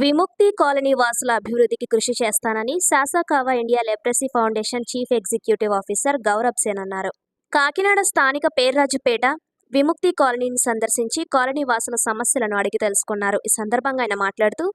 విముక్తి కాలనీ వాసుల అభివృద్ధికి కృషి చేస్తానని Sasakawa India leprosy foundation chief executive officer Gaurav Sen అన్నారు. కాకినాడ స్థానిక పేర్రాజుపేట విముక్తి కాలనీని సందర్శించి కాలనీ వాసుల సమస్యలను అడిగి తెలుసుకున్నారు. ఈ సందర్భంగా ఆయన మాట్లాడుతూ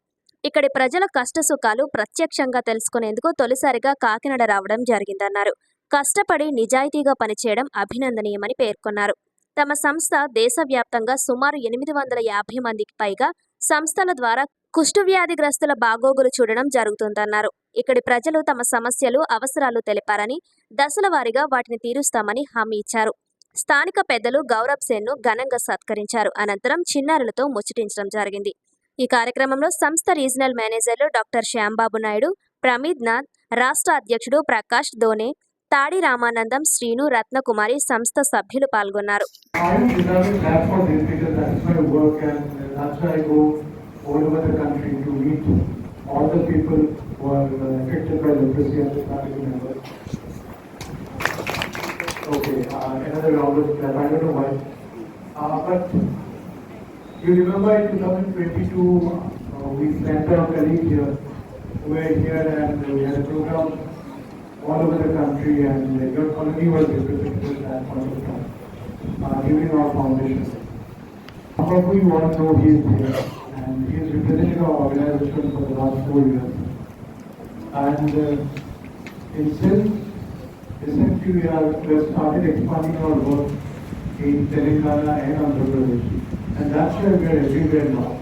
ఇక్కడి ప్రజల కష్టసుఖాలు ప్రత్యక్షంగా తెలుసుకునేందుకు తొలిసారిగా కాకినాడ రావడం జరిగిందన్నారు. కష్టపడి నిజాయితీగా పనిచేయడం అభినందనీయమని పేర్కొన్నారు. తమ సంస్థ దేశవ్యాప్తంగా సుమారు ఎనిమిది వందల యాభై మందికి పైగా సంస్థల ద్వారా కుష్ఠవ్యాధిగ్రస్తుల బాగోగులు చూడడం జరుగుతుందన్నారు. ఇక్కడి ప్రజలు తమ సమస్యలు అవసరాలు తెలిపారని దశల వారీగా వాటిని తీరుస్తామని హామీ ఇచ్చారు. స్థానిక పెద్దలు గౌరవ్ సేన్ను ఘనంగా సత్కరించారు. అనంతరం చిన్నారులతో ముచ్చటించడం జరిగింది. ఈ కార్యక్రమంలో సంస్థ రీజనల్ మేనేజర్లు డాక్టర్ శ్యాంబాబు నాయుడు ప్రమీద్ నాథ్ రాష్ట్ర అధ్యక్షుడు ప్రకాష్ దోనే తాడి రామానందం శ్రీను రత్నకుమారి సంస్థ సభ్యులు పాల్గొన్నారు. All over the country to meet all the people who are uh, affected by leprosy and the family members. Okay, uh, another round of clap, I don't know why. Uh, but you remember in 2022, uh, we sent our colleague here, who were here and we had a program all over the country and your colony was represented at point of time uh, during our foundation. Of you all know he is here and he has represented our organization for the last four years. And uh, in since we have, started expanding our work in Telangana and Andhra Pradesh. And that's why we are everywhere now.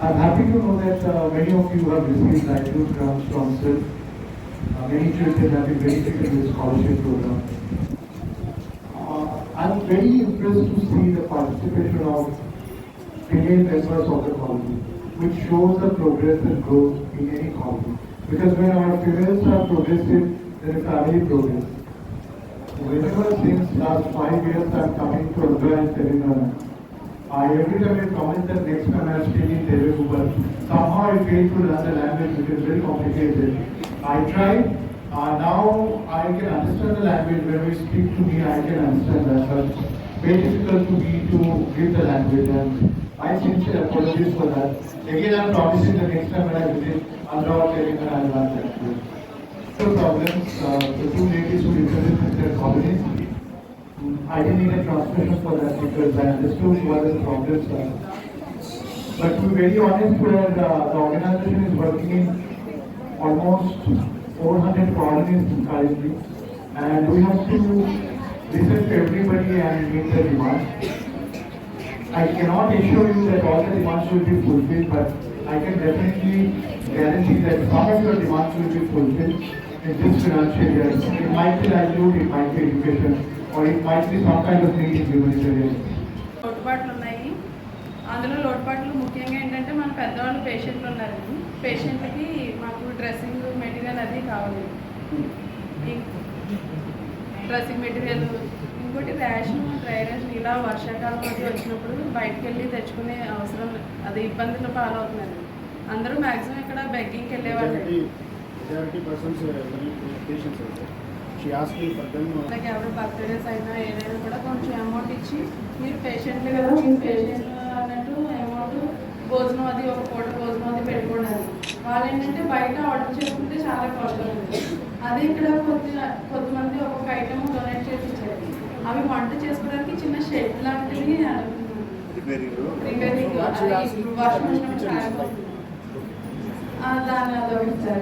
I'm happy to know that uh, many of you have received livelihood grants from SIL. Uh, many children have been benefited with scholarship program. Uh, I'm very impressed to see the participation of female members of the colony, which shows the progress and growth in any colony. Because when our females are progressive, then the family progress. Whenever since last five years I'm coming to Andhra and Telangana, I every time I comment that next time I'm speaking Telugu, but somehow I fail to learn the language which is very complicated. I tried, uh, now I can understand the language, when we speak to me, I can understand that, but very difficult to me to give the language and I sincerely apologies for that. Again, I'm promising the next time when I visit Andhra or Telangana, I'll learn that. The problems, uh, the two ladies who represented their colonies, I didn't need a translation for that because I understood what the problems are. But to be very honest, where uh, the organization is working in almost 400 colonies currently, and we have to listen to everybody and meet the demands. I cannot assure you that all the demands will be fulfilled, but I can definitely guarantee that some of your demands will be fulfilled in this financial year. It might be livelihood, it might be education, or it might be some kind of thing in humanitarian. లోటుపాట్లు ఉన్నాయి అందులో లోటుపాట్లు ముఖ్యంగా ఏంటంటే మన పెద్దవాళ్ళు పేషెంట్లు ఉన్నారు పేషెంట్కి మాకు డ్రెస్సింగ్ మెటీరియల్ అది కావాలి డ్రెస్సింగ్ మెటీరియల్ ఇంకోటి రేషన్ డ్రై రేషన్ ఇలా వర్షాకాలం అది వచ్చినప్పుడు బయటకు వెళ్ళి తెచ్చుకునే అవసరం అది ఇబ్బందులు పాలవుతున్నారు అందరూ మ్యాక్సిమం ఇక్కడ బెగ్గింగ్కి వెళ్ళేవాళ్ళు. Uh, uh, వాళ్ళకి ఎవరు బర్త్డేస్ అయినా ఏదైనా కూడా కొంచెం అమౌంట్ ఇచ్చి మీరు పేషెంట్లు కదా మీరు పేషెంట్ అన్నట్టు అమౌంట్ భోజనం అది ఒక పూట భోజనం అది పెట్టుకోవడానికి వాళ్ళు ఏంటంటే బయట ఆర్డర్ చేసుకుంటే చాలా కాస్ట్ ఉంది అదే ఇక్కడ కొద్ది వంట చేసుకోవడానికి చిన్న షెడ్ లాంటివి. రిపేరింగ్ కాలిపోతుంది. ఆ, దాన్ని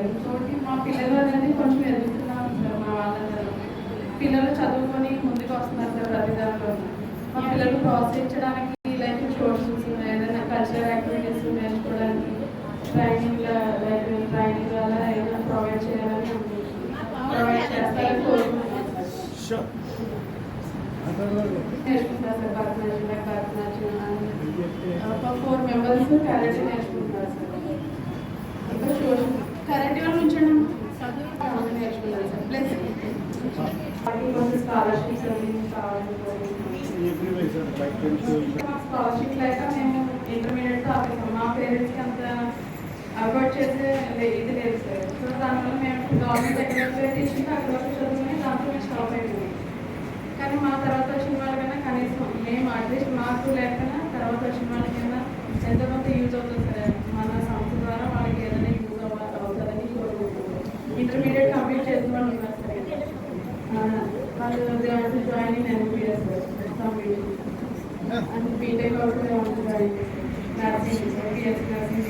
ఇంకోటి మా పిల్లలు అనేది కొంచెం ఎదుగుతున్నాం సార్ మా వాళ్ళందరూ. పిల్లలు చదువుకొని ముందుకు వస్తున్నారు సార్ ప్రతి దాంట్లో. మా పిల్లలు ప్రోత్సహించడానికి లైక్ సోర్సెస్ ఏదైనా కల్చరల్ యాక్టివిటీస్ నేర్చుకోవడానికి ట్రైనింగ్ లైక్ ట్రైనింగ్ అలా ఏదైనా ప్రొవైడ్ చేయాలని ప్రొవైడ్ చేస్తారని కోరుకుంటున్నాను Sure. సార్ భరతనాట్యం భరతనాట్యం ఒక ఫోర్ మెంబర్స్ కరాటే నేర్చుకుంటున్నారు సార్ ఇంకా షోస్ కరాటే వాళ్ళు నేర్చుకున్నారు సార్ ప్లస్ స్కాలర్షిప్స్ అవి కావాలి మేము ఇంటర్మీడియట్ ఆపేసాం మా పేరెంట్స్కి అంత అవాయిడ్ చేసే ఇది లేదు సార్ సో దానివల్ల మేము గవర్నమెంట్ ఎక్కడ టీచింగ్ అక్కడ వరకు చదువుకుని దాంట్లో మేము స్టాప్ మేము అట్లీస్ట్ మాకు లేకనా తర్వాత వచ్చిన వాళ్ళకైనా ఎంతమంది కొంత యూజ్ అవుతుంది సరే. మన సంస్థ ద్వారా వాళ్ళకి ఏదైనా యూజ్ అవుతుందని కోరుకుంటున్నాం ఇంటర్మీడియట్ కంప్లీట్ చేసిన వాళ్ళు ఉన్నారు సరే. వాళ్ళు joining NPS complete and BTech అవుతుంది జాయిన్ నర్సింగ్ నర్సింగ్